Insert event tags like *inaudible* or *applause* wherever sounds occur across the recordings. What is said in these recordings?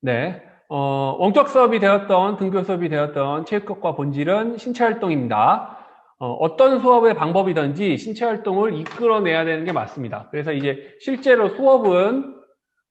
네. 어, 원격 수업이 되었던, 등교 수업이 되었던 체육교과 본질은 신체 활동입니다. 어, 떤 수업의 방법이든지 신체 활동을 이끌어내야 되는 게 맞습니다. 그래서 이제 실제로 수업은,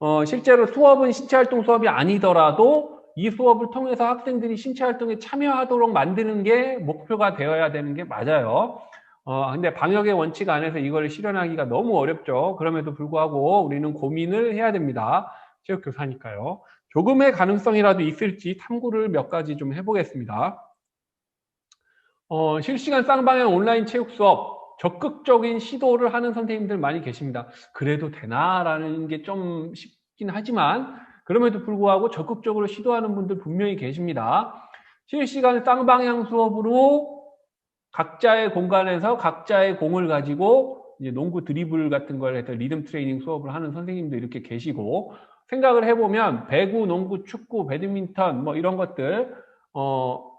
어, 실제로 수업은 신체 활동 수업이 아니더라도 이 수업을 통해서 학생들이 신체 활동에 참여하도록 만드는 게 목표가 되어야 되는 게 맞아요. 어, 근데 방역의 원칙 안에서 이걸 실현하기가 너무 어렵죠. 그럼에도 불구하고 우리는 고민을 해야 됩니다. 체육교사니까요. 조금의 가능성이라도 있을지 탐구를 몇 가지 좀 해보겠습니다. 어, 실시간 쌍방향 온라인 체육 수업 적극적인 시도를 하는 선생님들 많이 계십니다. 그래도 되나라는 게 좀 쉽긴 하지만 그럼에도 불구하고 적극적으로 시도하는 분들 분명히 계십니다. 실시간 쌍방향 수업으로 각자의 공간에서 각자의 공을 가지고 이제 농구 드리블 같은 걸 해서 리듬 트레이닝 수업을 하는 선생님도 이렇게 계시고 생각을 해보면 배구, 농구, 축구, 배드민턴 뭐 이런 것들 어,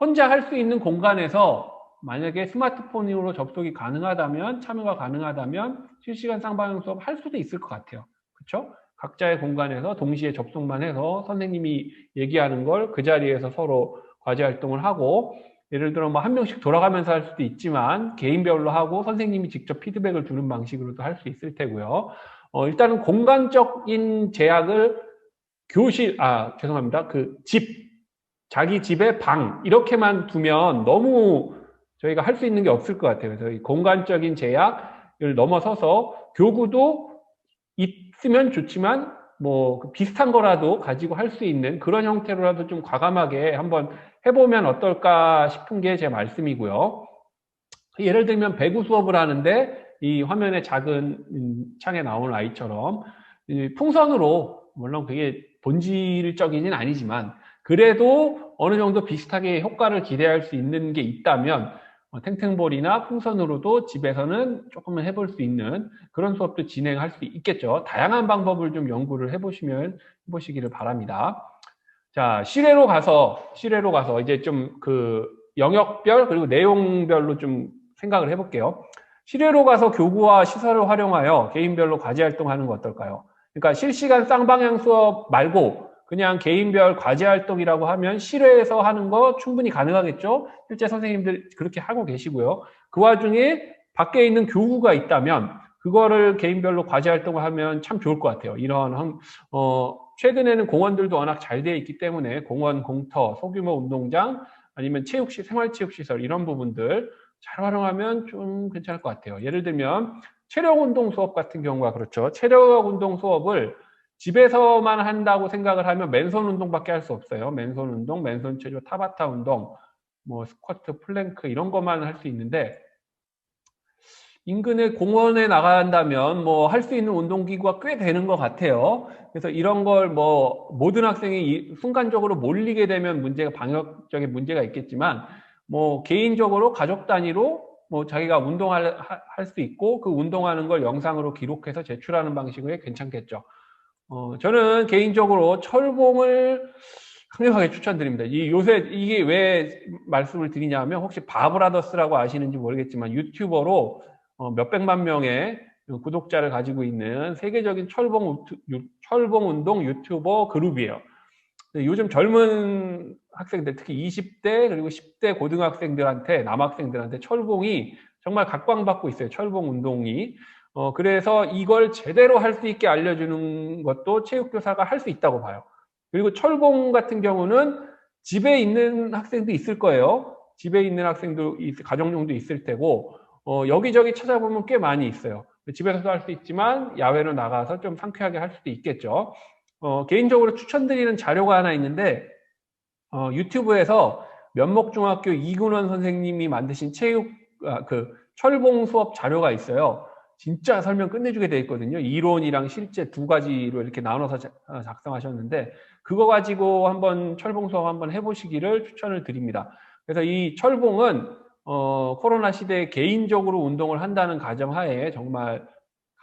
혼자 할 수 있는 공간에서 만약에 스마트폰으로 접속이 가능하다면 참여가 가능하다면 실시간 쌍방향 수업 할 수도 있을 것 같아요. 그렇죠? 각자의 공간에서 동시에 접속만 해서 선생님이 얘기하는 걸 그 자리에서 서로 과제 활동을 하고 예를 들어 뭐 한 명씩 돌아가면서 할 수도 있지만 개인별로 하고 선생님이 직접 피드백을 주는 방식으로도 할 수 있을 테고요. 어, 일단은 공간적인 제약을 교실, 아, 죄송합니다. 그 집, 자기 집의 방, 이렇게만 두면 너무 저희가 할 수 있는 게 없을 것 같아요. 그래서 공간적인 제약을 넘어서서 교구도 있으면 좋지만 뭐그 비슷한 거라도 가지고 할 수 있는 그런 형태로라도 좀 과감하게 한번 해보면 어떨까 싶은 게 제 말씀이고요. 예를 들면 배구 수업을 하는데 이 화면에 작은 음, 창에 나오는 아이처럼 풍선으로 물론 그게 본질적이진 아니지만 그래도 어느 정도 비슷하게 효과를 기대할 수 있는 게 있다면 어, 탱탱볼이나 풍선으로도 집에서는 조금은 해볼 수 있는 그런 수업도 진행할 수 있겠죠. 다양한 방법을 좀 연구를 해보시면 해보시기를 바랍니다. 자 실외로 가서 실외로 가서 이제 좀 그 영역별 그리고 내용별로 좀 생각을 해볼게요. 실외로 가서 교구와 시설을 활용하여 개인별로 과제 활동하는 거 어떨까요? 그러니까 실시간 쌍방향 수업 말고 그냥 개인별 과제 활동이라고 하면 실외에서 하는 거 충분히 가능하겠죠? 실제 선생님들 그렇게 하고 계시고요. 그 와중에 밖에 있는 교구가 있다면 그거를 개인별로 과제 활동을 하면 참 좋을 것 같아요. 이런 어, 최근에는 공원들도 워낙 잘 되어 있기 때문에 공원, 공터, 소규모 운동장 아니면 체육시 생활체육시설 이런 부분들 잘 활용하면 좀 괜찮을 것 같아요. 예를 들면 체력 운동 수업 같은 경우가 그렇죠. 체력 운동 수업을 집에서만 한다고 생각을 하면 맨손 운동밖에 할 수 없어요. 맨손 운동, 맨손 체조, 타바타 운동, 뭐 스쿼트, 플랭크 이런 것만 할 수 있는데 인근의 공원에 나간다면 뭐 할 수 있는 운동기구가 꽤 되는 것 같아요. 그래서 이런 걸 뭐 모든 학생이 순간적으로 몰리게 되면 문제가 방역적인 문제가 있겠지만 뭐 개인적으로 가족 단위로 뭐 자기가 운동할 할 수 있고 그 운동하는 걸 영상으로 기록해서 제출하는 방식이 괜찮겠죠. 어, 저는 개인적으로 철봉을 강력하게 추천드립니다. 이 요새 이게 왜 말씀을 드리냐면 혹시 바브라더스라고 아시는지 모르겠지만 유튜버로 어, 몇백만 명의 구독자를 가지고 있는 세계적인 철봉, 철봉 운동 유튜버 그룹이에요. 요즘 젊은 학생들 특히 20대 그리고 10대 고등학생들한테 남학생들한테 철봉이 정말 각광받고 있어요. 철봉 운동이. 어, 그래서 이걸 제대로 할 수 있게 알려주는 것도 체육교사가 할 수 있다고 봐요. 그리고 철봉 같은 경우는 집에 있는 학생도 있을 거예요. 집에 있는 학생도 가정용도 있을 테고 어, 여기저기 찾아보면 꽤 많이 있어요. 집에서도 할 수 있지만 야외로 나가서 좀 상쾌하게 할 수도 있겠죠. 어, 개인적으로 추천드리는 자료가 하나 있는데 어, 유튜브에서 면목중학교 이근원 선생님이 만드신 체육 아, 그 철봉 수업 자료가 있어요. 진짜 설명 끝내주게 돼 있거든요. 이론이랑 실제 두 가지로 이렇게 나눠서 어, 작성하셨는데 그거 가지고 한번 철봉 수업 한번 해보시기를 추천을 드립니다. 그래서 이 철봉은 어, 코로나 시대에 개인적으로 운동을 한다는 가정하에 정말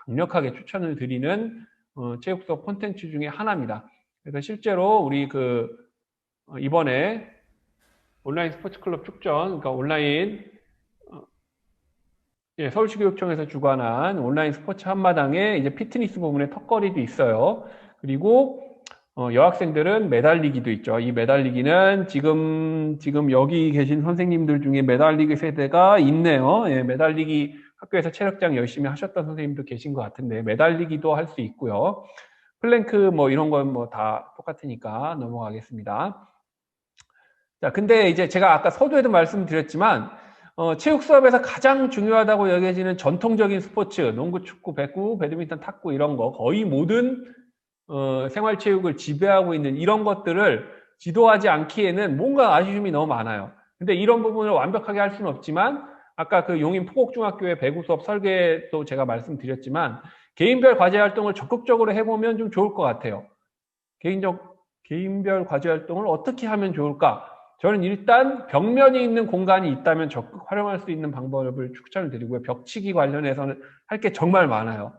강력하게 추천을 드리는 어, 체육 수업 콘텐츠 중에 하나입니다. 그래서 실제로 우리 그 어, 이번에 온라인 스포츠 클럽 축전, 그러니까 온라인 어, 예, 서울시교육청에서 주관한 온라인 스포츠 한마당에 이제 피트니스 부분에 턱걸이도 있어요. 그리고 어, 여학생들은 매달리기도 있죠. 이 매달리기는 지금 지금 여기 계신 선생님들 중에 매달리기 세대가 있네요. 예, 매달리기 학교에서 체력장 열심히 하셨던 선생님도 계신 것 같은데 매달리기도 할 수 있고요. 플랭크 뭐 이런 건 뭐 다 똑같으니까 넘어가겠습니다. 자, 근데 이제 제가 아까 서두에도 말씀드렸지만 어, 체육 수업에서 가장 중요하다고 여겨지는 전통적인 스포츠, 농구, 축구, 배구, 배드민턴, 탁구 이런 거 거의 모든 어, 생활체육을 지배하고 있는 이런 것들을 지도하지 않기에는 뭔가 아쉬움이 너무 많아요. 근데 이런 부분을 완벽하게 할 수는 없지만 아까 그 용인 포곡중학교의 배구 수업 설계도 제가 말씀드렸지만 개인별 과제 활동을 적극적으로 해보면 좀 좋을 것 같아요. 개인적 개인별 과제 활동을 어떻게 하면 좋을까? 저는 일단 벽면이 있는 공간이 있다면 적극 활용할 수 있는 방법을 추천을 드리고요. 벽치기 관련해서는 할 게 정말 많아요.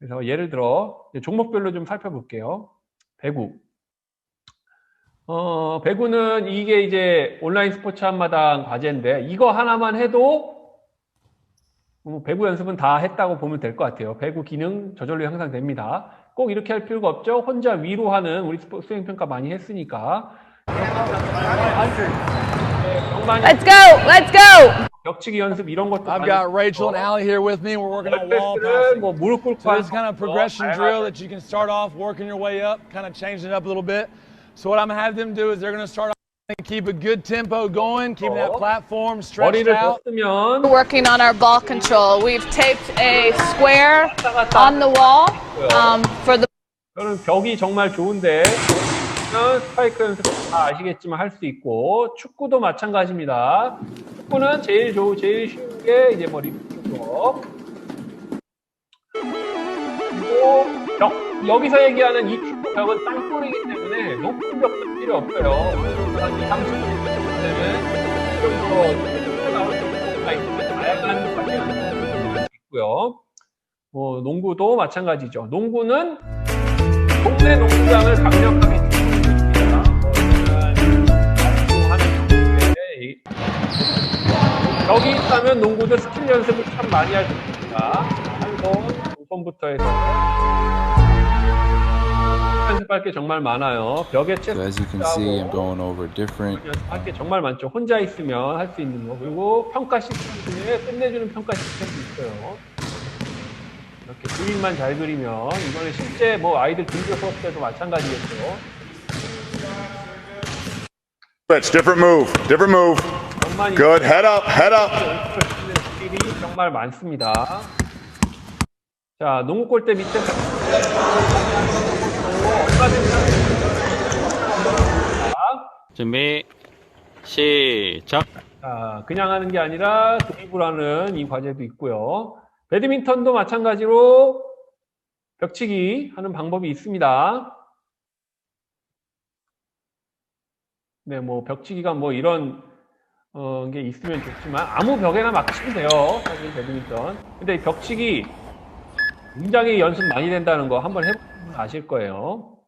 그래서 예를 들어 종목별로 좀 살펴볼게요. 배구. 어, 배구는 이게 이제 온라인 스포츠 한마당 과제인데 이거 하나만 해도 뭐 배구 연습은 다 했다고 보면 될 것 같아요. 배구 기능 저절로 향상됩니다. 꼭 이렇게 할 필요가 없죠. 혼자 위로 하는 우리 스포- 수행 평가 많이 했으니까. 경만이 Let's go! Let's go! 벽치기 연습 이런 것도 I've 많이 got Rachel and 했고, Allie here with me. We're working on wall 벨트는 passing. 뭐 무릎 꿇고 So 하는 this kind of 것도 progression 다양하게 drill that you can start off working your way up, kind of changing it up a little bit. So what I'm gonna have them do is they're gonna start off and keep a good tempo going, keeping that Oh. platform stretched 머리를 out. 줬으면 Working on our ball control. We've taped a square on the wall um, for the 저는 벽이 정말 좋은데 는 스파이크 연습 다 아시겠지만 할 수 있고 축구도 마찬가지입니다. 축구는 제일 좋 제일 쉬운 게 이제 뭐 리프팅 수업 그리고 벽 여기서 얘기하는 이 축구 벽은 땅볼이기 때문에 높은 벽도 필요 없어요. 한 2, 30분 때는 좀더 다양한 방향이 있고요. 뭐 농구도 마찬가지죠. 농구는 동네 농구장을 강력하게 있다면 농구도 스킬 연습을 참 많이 할 수 있습니다. 한 손, 두 손부터 해서 연습할 게 정말 많아요. 벽에 채 So as you can see, I'm going over different 연습할 게 정말 많죠. 혼자 있으면 할 수 있는 거. 그리고 평가 시스템 중에 끝내주는 평가 시스템도 있어요. 이렇게 그림만 잘 그리면 이거는 실제 뭐 아이들 등교 수업 때도 마찬가지겠죠. Switch, different move, different move. 정말 Good, head up, head up. 스킬이 정말 많습니다. 자, 농구 골대 밑에 준비 시작 자, 그냥 하는 게 아니라 드리블하는 이 과제도 있고요. 배드민턴도 마찬가지로 벽치기 하는 방법이 있습니다. 네, 뭐 벽치기가 뭐 이런 어, 게 있으면 좋지만 아무 벽에나 막 치면 돼요. 사실 배드민턴. 근데 이 벽치기 굉장히 연습 많이 된다는 거 한번 해보면 아실 거예요.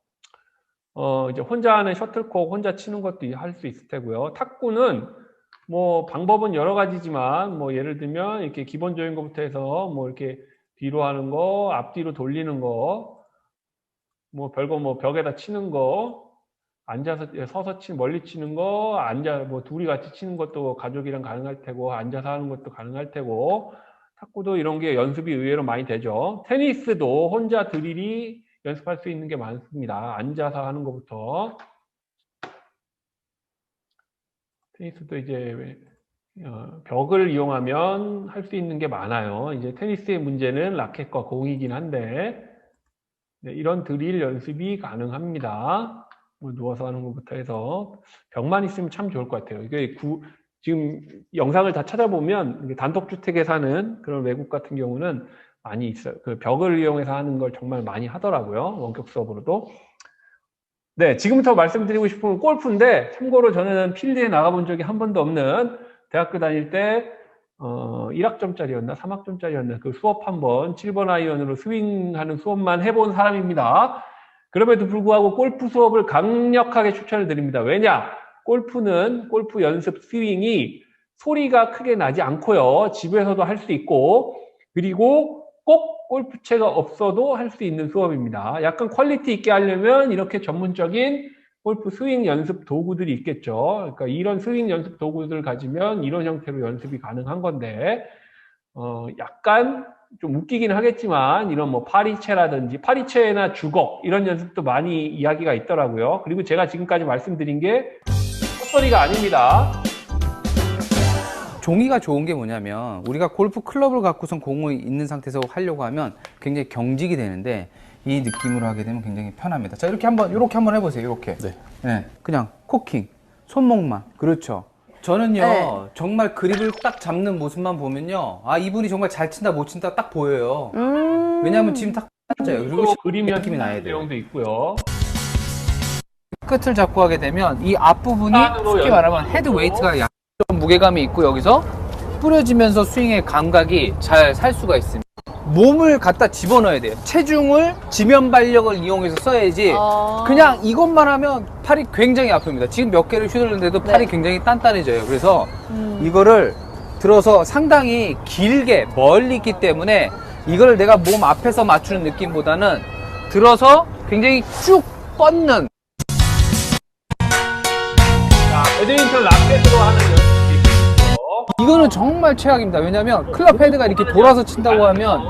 어, 이제 혼자 하는 셔틀콕 혼자 치는 것도 할 수 있을 테고요. 탁구는 뭐 방법은 여러 가지지만 뭐 예를 들면 이렇게 기본적인 것부터 해서 뭐 이렇게 뒤로 하는 거, 앞뒤로 돌리는 거, 뭐 별거 뭐 벽에다 치는 거, 앉아서 예, 서서 치 멀리 치는 거, 앉아 뭐 둘이 같이 치는 것도 가족이랑 가능할 테고 앉아서 하는 것도 가능할 테고 탁구도 이런 게 연습이 의외로 많이 되죠. 테니스도 혼자 드릴이 연습할 수 있는 게 많습니다. 앉아서 하는 것부터 테니스도 이제 어, 벽을 이용하면 할 수 있는 게 많아요. 이제 테니스의 문제는 라켓과 공이긴 한데 네, 이런 드릴 연습이 가능합니다. 뭐 누워서 하는 것부터 해서 벽만 있으면 참 좋을 것 같아요. 이게 구- 지금 영상을 다 찾아보면 단독주택에 사는 그런 외국 같은 경우는 많이 있어요. 그 벽을 이용해서 하는 걸 정말 많이 하더라고요. 원격 수업으로도. 네, 지금부터 말씀드리고 싶은 건 골프인데, 참고로 저는 필드에 나가본 적이 한 번도 없는 대학교 다닐 때, 어, 1학점짜리였나, 3학점짜리였나, 그 수업 한 번, 7번 아이언으로 스윙하는 수업만 해본 사람입니다. 그럼에도 불구하고 골프 수업을 강력하게 추천을 드립니다. 왜냐? 골프는, 골프 연습 스윙이 소리가 크게 나지 않고요. 집에서도 할 수 있고, 그리고 꼭 골프채가 없어도 할 수 있는 수업입니다. 약간 퀄리티 있게 하려면 이렇게 전문적인 골프 스윙 연습 도구들이 있겠죠. 그러니까 이런 스윙 연습 도구들을 가지면 이런 형태로 연습이 가능한 건데, 어, 약간 좀 웃기긴 하겠지만, 이런 뭐 파리채라든지, 파리채나 주걱, 이런 연습도 많이 이야기가 있더라고요. 그리고 제가 지금까지 말씀드린 게 헛소리가 아닙니다. 종이가 좋은 게 뭐냐면 우리가 골프 클럽을 갖고선 공을 있는 상태에서 하려고 하면 굉장히 경직이 되는데 이 느낌으로 하게 되면 굉장히 편합니다. 자 이렇게 한번 이렇게 한번 해보세요. 이렇게. 네. 그냥 코킹 손목만 그렇죠. 저는요 네. 정말 그립을 딱 잡는 모습만 보면요 아 이분이 정말 잘 친다 못 친다 딱 보여요. 음. 왜냐하면 지금 딱 맞아요. 그리고 또 그림 느낌이 나야 돼요. 내용도 있고요. 끝을 잡고 하게 되면 이 앞부분이 쉽게 연- 말하면 헤드 웨이트가 약간 좀 무게감이 있고 여기서 뿌려지면서 스윙의 감각이 잘 살 수가 있습니다. 몸을 갖다 집어넣어야 돼요. 체중을 지면 발력을 이용해서 써야지 어. 그냥 이것만 하면 팔이 굉장히 아픕니다. 지금 몇 개를 휘둘렀는데도 팔이 네. 굉장히 단단해져요. 그래서 음. 이거를 들어서 상당히 길게 멀리 있기 때문에 이걸 내가 몸 앞에서 맞추는 느낌보다는 들어서 굉장히 쭉 뻗는 자, 배드민턴 라켓으로 하는 연습 이. 이거는 정말 최악입니다. 왜냐하면 클럽 헤드가 이렇게 돌아서 친다고 하면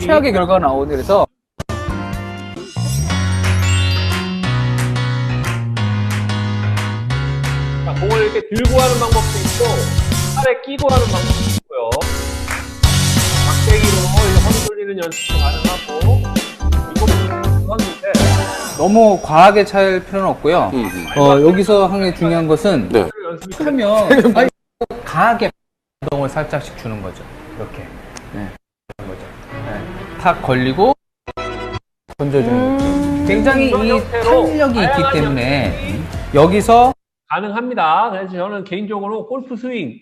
최악의 결과가 나오거든요. 그래서 자, 공을 이렇게 들고 하는 방법도 있고, 팔에 끼고 하는 방법도 있고요. 막대기로 이렇게 허리 돌리는 연습도 가능하고, 너무 과하게 찰 필요는 없고요. 어, 여기서 게 중요한 것은 네. 아니, 강하게 *laughs* 동을 살짝씩 주는 거죠. 이렇게. 네. 거죠. 네. 탁 걸리고 던져주는 느낌. 굉장히 이 탄력이 있기 때문에 여기서 가능합니다. 그래서 저는 개인적으로 골프 스윙,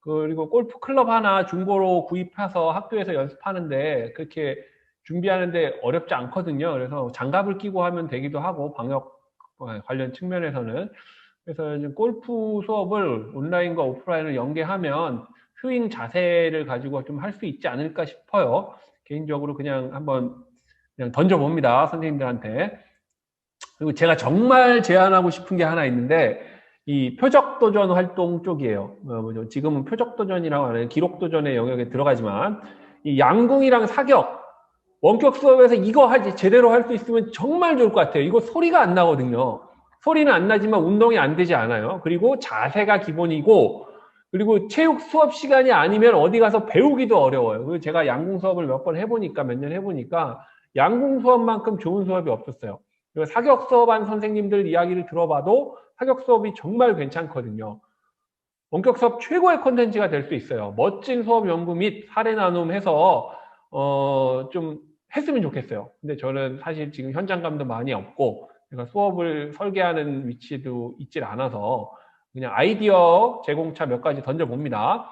그리고 골프 클럽 하나 중고로 구입해서 학교에서 연습하는데 그렇게 준비하는데 어렵지 않거든요. 그래서 장갑을 끼고 하면 되기도 하고 방역 관련 측면에서는 그래서 이제 골프 수업을 온라인과 오프라인을 연계하면 스윙 자세를 가지고 좀 할 수 있지 않을까 싶어요. 개인적으로 그냥 한번 그냥 던져봅니다. 선생님들한테. 그리고 제가 정말 제안하고 싶은 게 하나 있는데 이 표적도전 활동 쪽이에요. 어? 지금은 표적도전이라고 하는 기록도전의 영역에 들어가지만 이 양궁이랑 사격 원격 수업에서 이거 하지 제대로 할 수 있으면 정말 좋을 것 같아요. 이거 소리가 안 나거든요. 소리는 안 나지만 운동이 안 되지 않아요. 그리고 자세가 기본이고 그리고 체육 수업 시간이 아니면 어디 가서 배우기도 어려워요. 그리고 제가 양궁 수업을 몇 번 해보니까 몇 년 해보니까 양궁 수업만큼 좋은 수업이 없었어요. 그리고 사격 수업한 선생님들 이야기를 들어봐도 사격 수업이 정말 괜찮거든요. 원격 수업 최고의 콘텐츠가 될 수 있어요. 멋진 수업 연구 및 사례 나눔해서 어, 좀 했으면 좋겠어요. 근데 저는 사실 지금 현장감도 많이 없고 제가 수업을 설계하는 위치도 있질 않아서 그냥 아이디어 제공차 몇 가지 던져봅니다.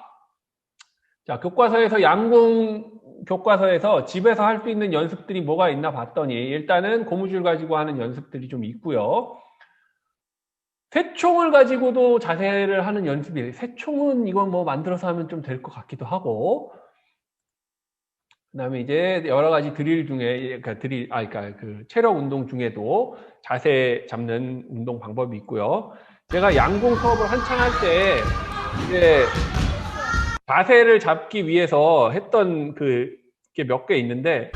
자, 교과서에서 양궁 교과서에서 집에서 할 수 있는 연습들이 뭐가 있나 봤더니 일단은 고무줄 가지고 하는 연습들이 좀 있고요. 새총을 가지고도 자세를 하는 연습이 새총은 이건 뭐 만들어서 하면 좀 될 것 같기도 하고 그다음에 이제 여러 가지 드릴 중에 그러니까 드릴 아 그러니까 그 체력 운동 중에도 자세 잡는 운동 방법이 있고요. 제가 양궁 수업을 한창 할 때 이제 자세를 잡기 위해서 했던 그게 몇 개 있는데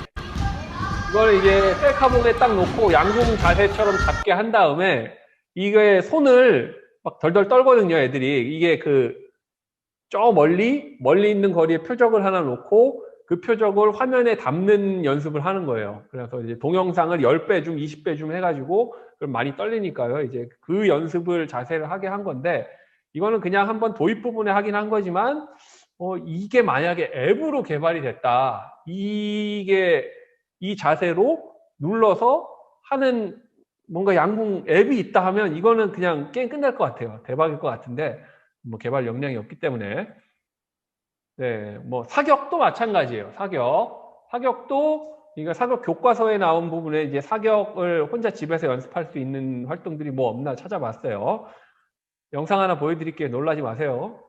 이걸 이제 셀카봉에 딱 놓고 양궁 자세처럼 잡게 한 다음에 이게 손을 막 덜덜 떨거든요, 애들이. 이게 그, 저 멀리, 멀리 있는 거리에 표적을 하나 놓고 그 표적을 화면에 담는 연습을 하는 거예요. 그래서 이제 동영상을 10배 줌, 20배 줌 해가지고, 그럼 많이 떨리니까요. 이제 그 연습을 자세를 하게 한 건데, 이거는 그냥 한번 도입 부분에 하긴 한 거지만, 어, 이게 만약에 앱으로 개발이 됐다. 이게, 이 자세로 눌러서 하는 뭔가 양궁 앱이 있다 하면 이거는 그냥 게임 끝날 것 같아요. 대박일 것 같은데 뭐 개발 역량이 없기 때문에 네, 뭐 사격도 마찬가지예요. 사격, 사격도 이거 사격 교과서에 나온 부분에 이제 사격을 혼자 집에서 연습할 수 있는 활동들이 뭐 없나 찾아봤어요. 영상 하나 보여드릴게요. 놀라지 마세요.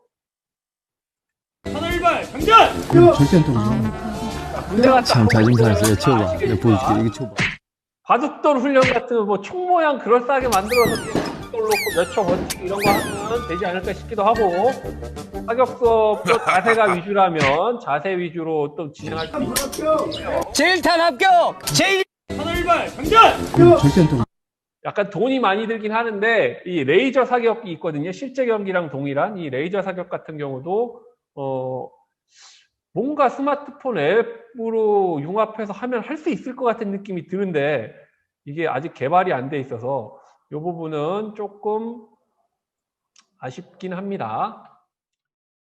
문제가 참딱 자진사를 써. 쳐봐. 내가 보여줄게. 이거 쳐봐. 바둑돌 훈련 같은 뭐 총 모양 그럴싸하게 만들어서 돌 놓고 몇초 버티기 이런 거 하 면 되지 않을까 싶기도 하고 사격 수업도 자세가 *laughs* 위주라면 자세 위주로 또 진행할 수 있고 제일탄 합격! 제일 안 또. 약간 돈이 많이 들긴 하는데 이 레이저 사격이 있거든요. 실제 경기랑 동일한 이 레이저 사격 같은 경우도 어 뭔가 스마트폰 앱으로 융합해서 하면 할 수 있을 것 같은 느낌이 드는데 이게 아직 개발이 안 돼 있어서 이 부분은 조금 아쉽긴 합니다.